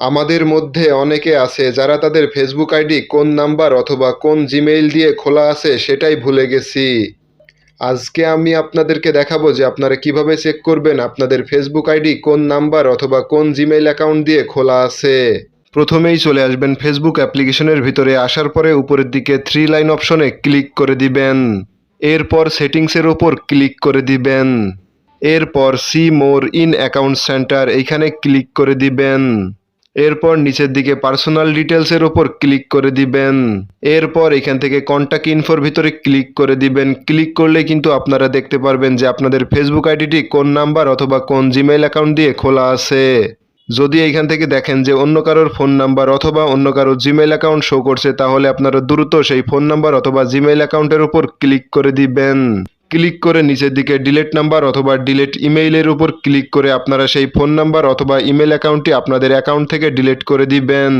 আমাদের মধ্যে অনেকে আছে যারা তাদের ফেসবুক আইডি কোন নাম্বার অথবা কোন জিমেইল দিয়ে খোলা আছে সেটাই ভুলে গেছি। আজকে আমি আপনাদেরকে দেখাবো যে আপনারা কীভাবে চেক করবেন আপনাদের ফেসবুক আইডি কোন নাম্বার অথবা কোন জিমেইল অ্যাকাউন্ট দিয়ে খোলা আছে। প্রথমেই চলে আসবেন ফেসবুক অ্যাপ্লিকেশনের ভিতরে, আসার পরে উপরের দিকে থ্রি লাইন অপশনে ক্লিক করে দিবেন। এরপর সেটিংসের ওপর ক্লিক করে দিবেন। এরপর see more in account center এইখানে ক্লিক করে দিবেন। এরপর নিচের দিকে পার্সোনাল ডিটেলসের ওপর ক্লিক করে দিবেন। এরপর এখান থেকে কন্ট্যাক্ট ইনফোর ভিতরে ক্লিক করে দিবেন। ক্লিক করলে কিন্তু আপনারা দেখতে পারবেন যে আপনাদের ফেসবুক আইডিটি কোন নাম্বার অথবা কোন জিমেইল অ্যাকাউন্ট দিয়ে খোলা আছে। যদি এইখান থেকে দেখেন যে অন্য কারোর ফোন নাম্বার অথবা অন্য কারোর জিমেইল অ্যাকাউন্ট শো করছে, তাহলে আপনারা দ্রুত সেই ফোন নাম্বার অথবা জিমেইল অ্যাকাউন্টের উপর ক্লিক করে দিবেন। ক্লিক করে নিচের দিকে ডিলেট নাম্বার অথবা ডিলেট ইমেইলের উপর ক্লিক করে আপনারা সেই ফোন নাম্বার অথবা ইমেল অ্যাকাউন্টটি আপনাদের অ্যাকাউন্ট থেকে ডিলিট করে দিবেন।